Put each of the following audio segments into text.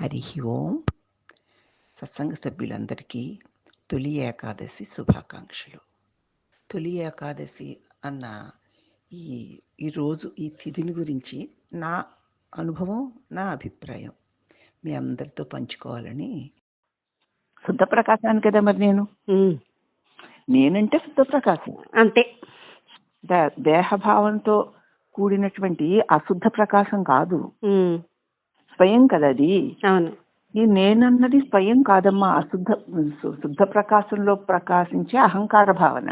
హరి ఓం. సత్సంగ సభ్యులందరికీ తొలి ఏకాదశి శుభాకాంక్షలు. తొలి ఏకాదశి అన్న ఈ ఈరోజు ఈ తిథిని గురించి నా అనుభవం నా అభిప్రాయం మీ అందరితో పంచుకోవాలని. శుద్ధ ప్రకాశాన్ని కదా మరి నేను? నేనంటే శుద్ధ ప్రకాశం అంతే. దే- దేహభావంతో కూడినటువంటి అశుద్ధ ప్రకాశం కాదు స్వయం కదా అది అవును. ఈ నేనన్నది స్వయం కాదమ్మా అశుద్ధ శుద్ధ ప్రకాశంలో ప్రకాశించే అహంకార భావన.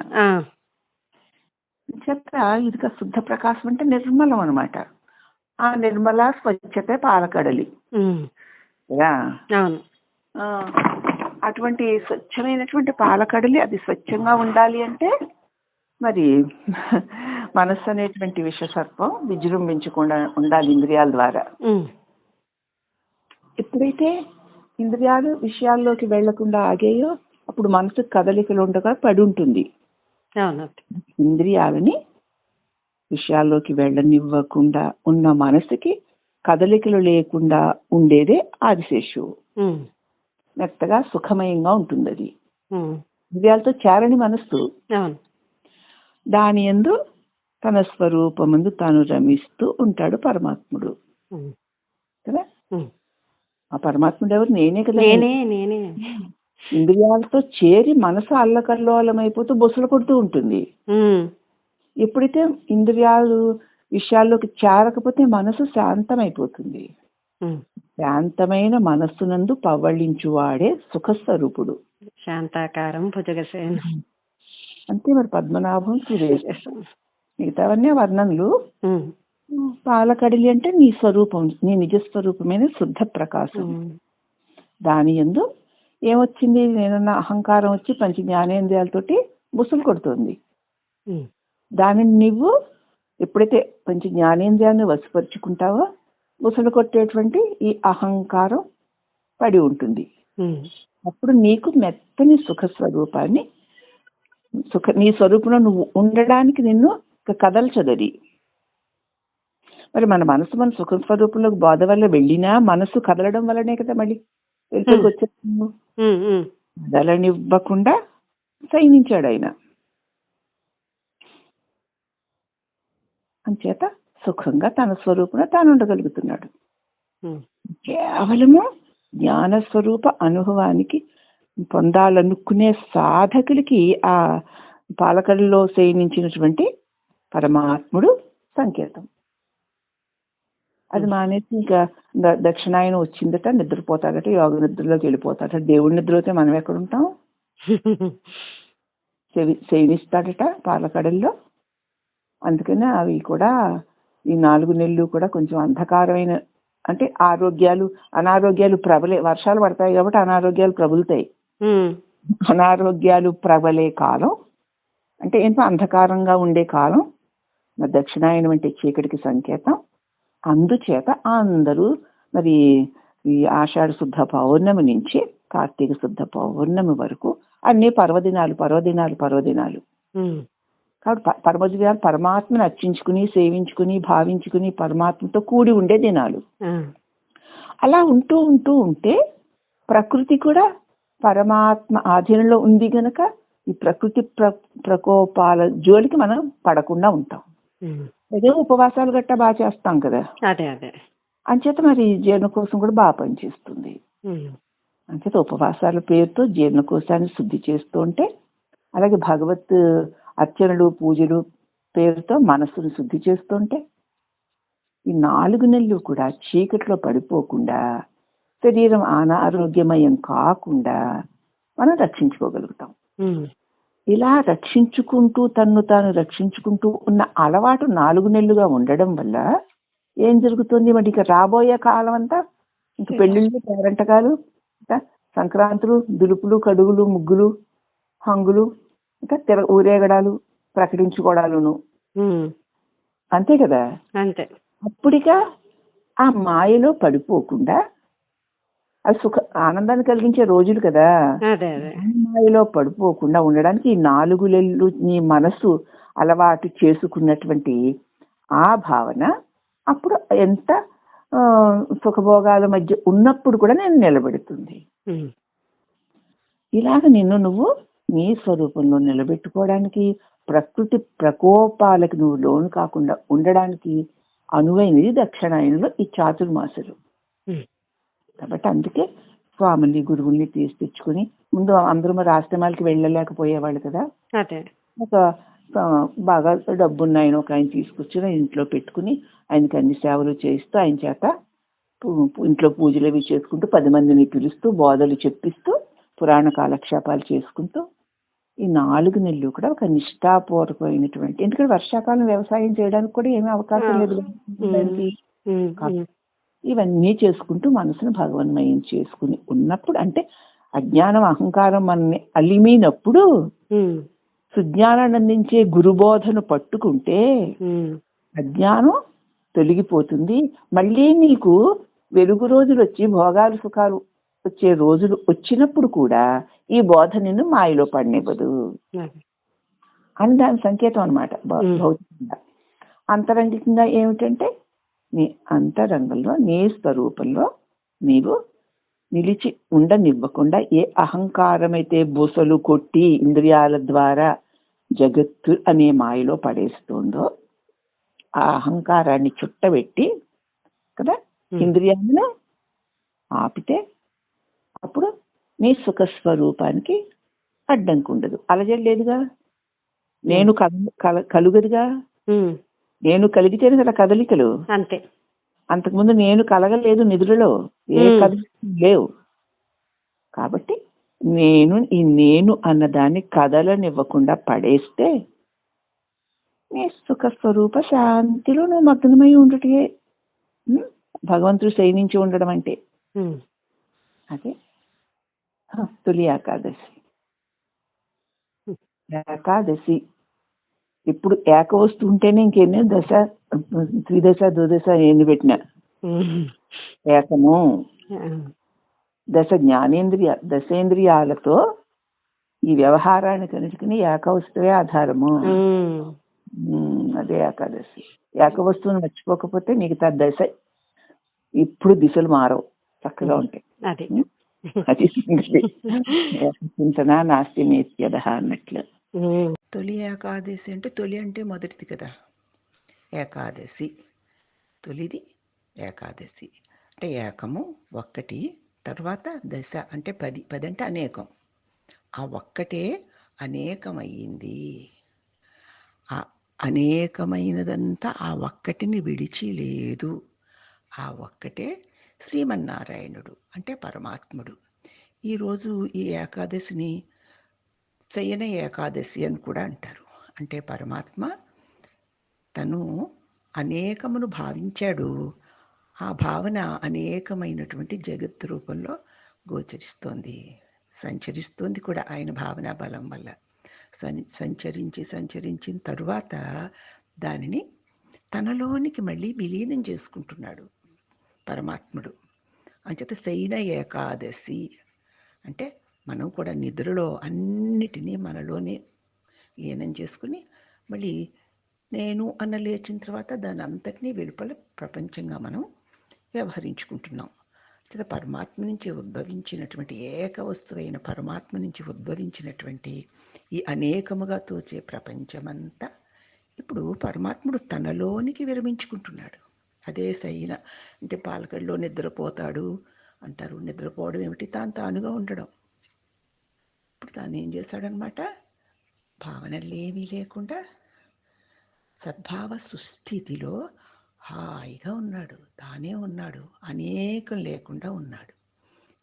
చెత్త ఇది శుద్ధ ప్రకాశం అంటే నిర్మలం అనమాట ఆ నిర్మల స్వచ్ఛతే పాలకడలి. అటువంటి స్వచ్ఛమైనటువంటి పాలకడలి అది స్వచ్ఛంగా ఉండాలి అంటే మరి మనస్సు అనేటువంటి విషసర్పం విజృంభించకుండా ఉండాలి ఇంద్రియాల ద్వారా. ఎప్పుడైతే ఇంద్రియాలు విషయాల్లోకి వెళ్ళకుండా ఆగాయో అప్పుడు మనసు కదలికలు ఉండగా పడి ఉంటుంది ఇంద్రియాలని విషయాల్లోకి వెళ్ళనివ్వకుండా ఉన్న మనసుకి కదలికలు లేకుండా ఉండేదే ఆదిశేషువు మెత్తగా సుఖమయంగా ఉంటుంది అది ఇంద్రియాలతో చేరని మనస్సు. దాని ఎందు తన స్వరూపమందు తాను రమిస్తూ ఉంటాడు పరమాత్ముడు. కదా. ఆ పరమాత్ముడు ఎవరు నేనే కదా. నేనే నేనే. ఇంద్రియాలతో చేరి మనసు అల్లకల్లోలమైపోతూ బొసలు కొడుతూ ఉంటుంది. ఎప్పుడైతే ఇంద్రియాలు విషయాల్లోకి చేరకపోతే మనసు శాంతమైపోతుంది. శాంతమైన మనస్సునందు పవ్వళించువాడే సుఖస్వరూపుడు. శాంతాకారం భుజగసేన అంతే మరి పద్మనాభం సురేష్ మిగతావన్నీ వర్ణనలు. పాలకడిలి అంటే నీ స్వరూపం నీ నిజ స్వరూపమైన శుద్ధ ప్రకాశం. దాని ఎందు ఏమొచ్చింది? నేనన్న అహంకారం వచ్చి పంచ జ్ఞానేంద్రియాలతోటి బుసలు కొడుతుంది. దానిని నువ్వు ఎప్పుడైతే పంచ జ్ఞానేంద్రియాన్ని వశపరుచుకుంటావో బుసలు కొట్టేటువంటి ఈ అహంకారం పడి ఉంటుంది. అప్పుడు నీకు మెత్తని సుఖ స్వరూపాన్ని సుఖ నీ స్వరూపంలో నువ్వు ఉండడానికి నిన్ను కదల్చదది మరి మన మనసు మన సుఖ స్వరూపంలోకి బోధ వల్ల వెళ్ళినా మనసు కదలడం వల్లనే కదా మళ్ళీ ఉమ్, ఉమ్. కదలనివ్వకుండా సైనించాడు ఆయన. అంచేత సుఖంగా తన స్వరూపంలో తాను ఉండగలుగుతున్నాడు. కేవలము జ్ఞాన స్వరూప అనుభవానికి పొందాలనుకునే సాధకులకి ఆ పాలకడలో శయనించినటువంటి పరమాత్ముడు సంకేతం. అది మానేసి ఇంకా దక్షిణాయనం వచ్చిందట నిద్రపోతాడట యోగ నిద్రలోకి వెళ్ళిపోతాడట దేవుడి నిద్రలోతే మనం ఎక్కడ ఉంటాం శయనిస్తాడట పాలకడల్లో. అందుకనే అవి కూడా ఈ నాలుగు నెలలు కూడా కొంచెం అంధకారమైన అంటే ఆరోగ్యాలు అనారోగ్యాలు ప్రబలే వర్షాలు పడతాయి కాబట్టి అనారోగ్యాలు ప్రబలుతాయి. అనారోగ్యాలు ప్రబలే కాలం అంటే ఏంటో అంధకారంగా ఉండే కాలం. దక్షిణాయనం అంటే చీకటికి సంకేతం. అందుచేత అందరూ మరి ఈ ఆషాఢ శుద్ధ పౌర్ణమి నుంచి కార్తీక శుద్ధ పౌర్ణమి వరకు అన్ని పర్వదినాలు పర్వదినాలు పర్వదినాలు. కాబట్టి ప- పరమదినాలు పరమాత్మని అర్చించుకుని సేవించుకుని భావించుకుని పరమాత్మతో కూడి ఉండే దినాలు. అలా ఉంటూ ఉంటూ ఉంటే ప్రకృతి కూడా పరమాత్మ ఆధీనంలో ఉంది గనక ఈ ప్రకృతి ప్ర ప్రకోపాల జోలికి మనం పడకుండా ఉంటాం. ఏదో ఉపవాసాలు గట్టా బాగా చేస్తాం కదా. అదే అదే. అంచేత మరి జీర్ణకోశం కూడా బాగా పనిచేస్తుంది. అంచేత ఉపవాసాల పేరుతో జీర్ణకోశాన్ని శుద్ధి చేస్తూ ఉంటే అలాగే భగవత్ అర్చనలు పూజలు పేరుతో మనస్సును శుద్ధి చేస్తుంటే ఈ నాలుగు నెలలు కూడా చీకట్లో పడిపోకుండా శరీరం అనారోగ్యమయం కాకుండా మనం రక్షించుకోగలుగుతాం. ఇలా రక్షించుకుంటూ తన్ను తాను రక్షించుకుంటూ ఉన్న అలవాటు నాలుగు నెలలుగా ఉండడం వల్ల ఏం జరుగుతుంది? మరి ఇక రాబోయే కాలం అంతా ఇంక పెళ్ళిళ్ళు పేరంటకాలు ఇంకా సంక్రాంతులు దులుపులు కడుగులు ముగ్గులు హంగులు ఇంకా తిర ఊరేగడాలు ప్రకటించుకోవడాలును అంతే కదా? అంతే. అప్పుడిక ఆ మాయలో పడిపోకుండా అది సుఖ ఆనందాన్ని కలిగించే రోజులు కదా. అదే అదే. మాయలో పడిపోకుండా ఉండడానికి ఈ నాలుగు నెలలు నీ మనసు అలవాటు చేసుకున్నటువంటి ఆ భావన అప్పుడు ఎంత సుఖభోగాల మధ్య ఉన్నప్పుడు కూడా నేను నిలబెడుతుంది. ఇలాగ నిన్ను నువ్వు నీ స్వరూపంలో నిలబెట్టుకోవడానికి ప్రకృతి ప్రకోపాలకు నువ్వు లోను కాకుండా ఉండడానికి అనువైనది దక్షిణాయనంలో ఈ చాతుర్మాసులు. కాబట్టి అందుకే స్వాముల్ని గురువుల్ని తీసి తెచ్చుకుని ముందు అందరూ మరి ఆశ్రమాలకి వెళ్ళలేకపోయేవాళ్ళు కదా. ఒక బాగా డబ్బున్న ఆయన ఒక ఆయన తీసుకొచ్చి ఆయన ఇంట్లో పెట్టుకుని ఆయనకి అన్ని సేవలు చేస్తూ ఆయన చేత ఇంట్లో పూజలు అవి చేసుకుంటూ పది మందిని పిలుస్తూ బోధలు చెప్పిస్తూ పురాణ కాలక్షేపాలు చేసుకుంటూ ఈ నాలుగు నెలలు కూడా ఒక నిష్ఠాపూర్వకమైనటువంటి ఎందుకంటే వర్షాకాలం వ్యవసాయం చేయడానికి కూడా ఏమీ అవకాశం లేదు ఇవన్నీ చేసుకుంటూ మనసును భగవన్మయం చేసుకుని ఉన్నప్పుడు అంటే అజ్ఞానం అహంకారం మనని అలిమినప్పుడు సుజ్ఞానాన్ని అందించే గురుబోధను పట్టుకుంటే అజ్ఞానం తొలగిపోతుంది. మళ్ళీ నీకు వెలుగు రోజులు వచ్చి భోగాలు సుఖాలు వచ్చే రోజులు వచ్చినప్పుడు కూడా ఈ బోధ నిన్ను మాయలో పడినివ్వదు. అని దాని సంకేతం అనమాట. భౌతికంగా. అంతరంగికంగా ఏమిటంటే నీ అంతరంగంలో నీ స్వరూపంలో నీవు నిలిచి ఉండనివ్వకుండా ఏ అహంకారమైతే బుసలు కొట్టి ఇంద్రియాల ద్వారా జగత్తు అనే మాయలో పడేస్తుందో ఆ అహంకారాన్ని చుట్టబెట్టి కదా ఇంద్రియాలను ఆపితే అప్పుడు నీ సుఖ స్వరూపానికి అడ్డంకి ఉండదు అలజడి లేదుగా? నేను కల- కల- కలుగదుగా? నేను కలిగితేనే కదా కదలికలు. అంతే. అంతకుముందు నేను కలగలేదు నిధులలో. ఏ. కదలికలు లేవు. కాబట్టి నేను ఈ నేను అన్నదాన్ని కదలనివ్వకుండా పడేస్తే నీ సుఖ స్వరూప శాంతిలో నువ్వు మగ్నమై ఉండటే భగవంతుడు శయనించి ఉండడం అంటే. అదే తొలి ఏకాదశి. ఏకాదశి. ఇప్పుడు ఏక వస్తూ ఉంటేనే ఇంకెన్ని దశ త్రిదశ దుదశ ఎన్ని పెట్టినా. ఏకము. దశ జ్ఞానేంద్రియ దశేంద్రియాలతో ఈ వ్యవహారానికి అన్నిటికీ ఏకవస్తువే ఆధారము. అదే ఏకాదశి. ఏకవస్తువుని మర్చిపోకపోతే మిగతా దశ ఇప్పుడు దిశలు మారవు. చక్కగా ఉంటాయి. అదే. చింతన నాస్తి నేత్యద అన్నట్లు. తొలి ఏకాదశి అంటే తొలి అంటే మొదటిది కదా. ఏకాదశి. తొలిది ఏకాదశి. అంటే ఏకము ఒక్కటి తర్వాత దశ అంటే పది పది అంటే అనేకం. ఆ ఒక్కటే అనేకమయ్యింది. ఆ అనేకమైనదంతా ఆ ఒక్కటిని విడిచి లేదు ఆ ఒక్కటే శ్రీమన్నారాయణుడు అంటే పరమాత్ముడు. ఈరోజు ఈ ఏకాదశిని శయన ఏకాదశి అని కూడా అంటారు. అంటే పరమాత్మ తను అనేకమును భావించాడు. ఆ భావన అనేకమైనటువంటి జగత్ రూపంలో గోచరిస్తోంది. సంచరిస్తోంది కూడా ఆయన భావన బలం వల్ల. సన్ సంచరించి సంచరించిన తరువాత దానిని తనలోనికి మళ్ళీ విలీనం చేసుకుంటున్నాడు పరమాత్ముడు. అంచేత శయన ఏకాదశి. అంటే మనం కూడా నిద్రలో అన్నిటినీ మనలోనే లీనం చేసుకుని మళ్ళీ నేను అన్న లేచిన తర్వాత దాని అంతటినీ వెలుపల ప్రపంచంగా మనం వ్యవహరించుకుంటున్నాం. లేదా పరమాత్మ నుంచి ఉద్భవించినటువంటి ఏక వస్తువైన పరమాత్మ నుంచి ఉద్భవించినటువంటి ఈ అనేకముగా తోచే ప్రపంచమంతా ఇప్పుడు పరమాత్ముడు తనలోనికి విరమించుకుంటున్నాడు. అదే సైన అంటే పాలకడలో నిద్రపోతాడు అంటారు. నిద్రపోవడం ఏమిటి? తాను తానుగా ఉండడం. అప్పుడు తాను ఏం చేశాడనమాట భావనలేమీ లేకుండా సద్భావ సుస్థితిలో హాయిగా ఉన్నాడు. తానే ఉన్నాడు. అనేకం లేకుండా ఉన్నాడు.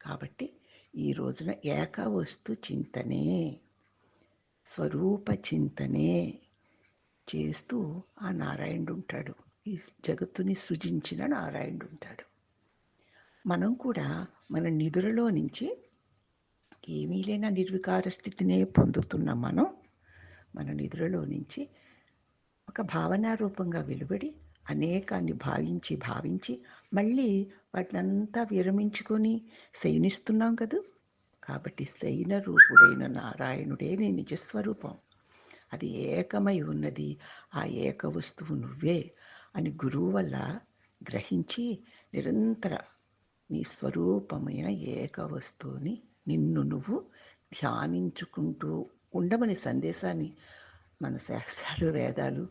కాబట్టి ఈ రోజున ఏకవస్తు చింతనే స్వరూప చింతనే చేస్తూ ఆ నారాయణుడు ఉంటాడు ఈ జగత్తుని సృజించిన నారాయణుడు ఉంటాడు మనం కూడా మన నిధులలో నుంచి ఏమీ లేని నిర్వికార స్థితినే పొందుతున్న మనం. మన నిధులలో నుంచి ఒక భావనా రూపంగా వెలువడి అనేకాన్ని భావించి భావించి మళ్ళీ వాటినంతా విరమించుకొని శయనిస్తున్నాం కదూ? కాబట్టి శయన రూపుడైన నారాయణుడే నీ నిజస్వరూపం. అది ఏకమై ఉన్నది. ఆ ఏక వస్తువు నువ్వే అని గురువు వల్ల గ్రహించి నిరంతర నీ స్వరూపమైన ఏక వస్తువుని నిన్ను నువ్వు ధ్యానించుకుంటూ ఉండమని సందేశాన్ని మన శాస్త్రాలు వేదాలు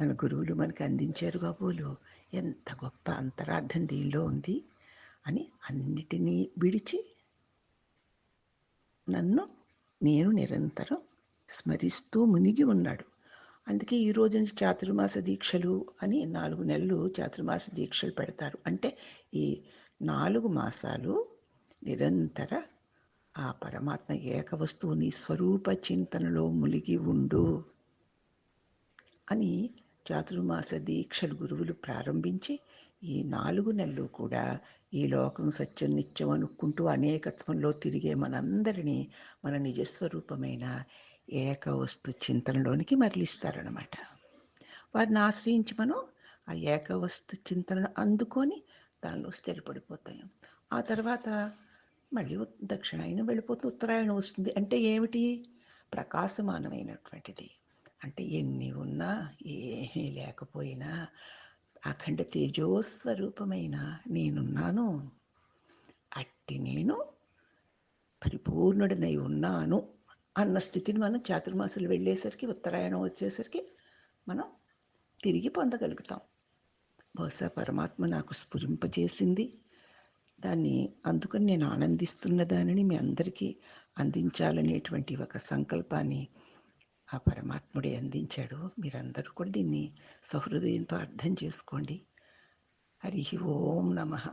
మన గురువులు మనకు అందించారు కాబోలు. ఎంత గొప్ప అంతరార్థం దీనిలో ఉంది అని అన్నిటినీ విడిచి నన్ను నేను నిరంతరం స్మరిస్తూ మునిగి ఉన్నాడు. అందుకే ఈ రోజు నుంచి చాతుర్మాస దీక్షలు అని నాలుగు నెలలు చాతుర్మాస దీక్షలు పెడతారు. అంటే ఈ నాలుగు మాసాలు నిరంతర ఆ పరమాత్మ ఏక వస్తువుని స్వరూప చింతనలో మునిగి ఉండు. అని చాతుర్మాస దీక్షలు గురువులు ప్రారంభించి ఈ నాలుగు నెలలు కూడా ఈ లోకం సత్యం నిత్యం అనుకుంటూ అనేకత్వంలో తిరిగే మనందరినీ మన నిజస్వరూపమైన ఏక వస్తు చింతనలోనికి మరలిస్తారనమాట వారిని ఆశ్రయించి మనం ఆ ఏక వస్తు చింతనను అందుకొని దానిలో స్థిరపడిపోతాం. ఆ తర్వాత మళ్ళీ దక్షిణాయనం వెళ్ళిపోతే ఉత్తరాయణం వస్తుంది. అంటే ఏమిటి? ప్రకాశమానమైనటువంటిది. అంటే ఎన్ని ఉన్నా ఏమీ లేకపోయినా అఖండ తేజోస్వరూపమైన నేనున్నాను. అట్టి నేను పరిపూర్ణుడనై ఉన్నాను అన్న స్థితిని మనం చాతుర్మాసులు వెళ్ళేసరికి ఉత్తరాయణం వచ్చేసరికి మనం తిరిగి పొందగలుగుతాం. బహుశా పరమాత్మ నాకు స్ఫురింపజేసింది. దాన్ని అందుకని నేను ఆనందిస్తున్న దానిని మీ అందరికీ అందించాలనేటువంటి ఒక సంకల్పాన్ని ఆ పరమాత్ముడే అందించాడు. మీరందరూ కూడా దీన్ని సహృదయంతో అర్థం చేసుకోండి. హరి ఓం నమః.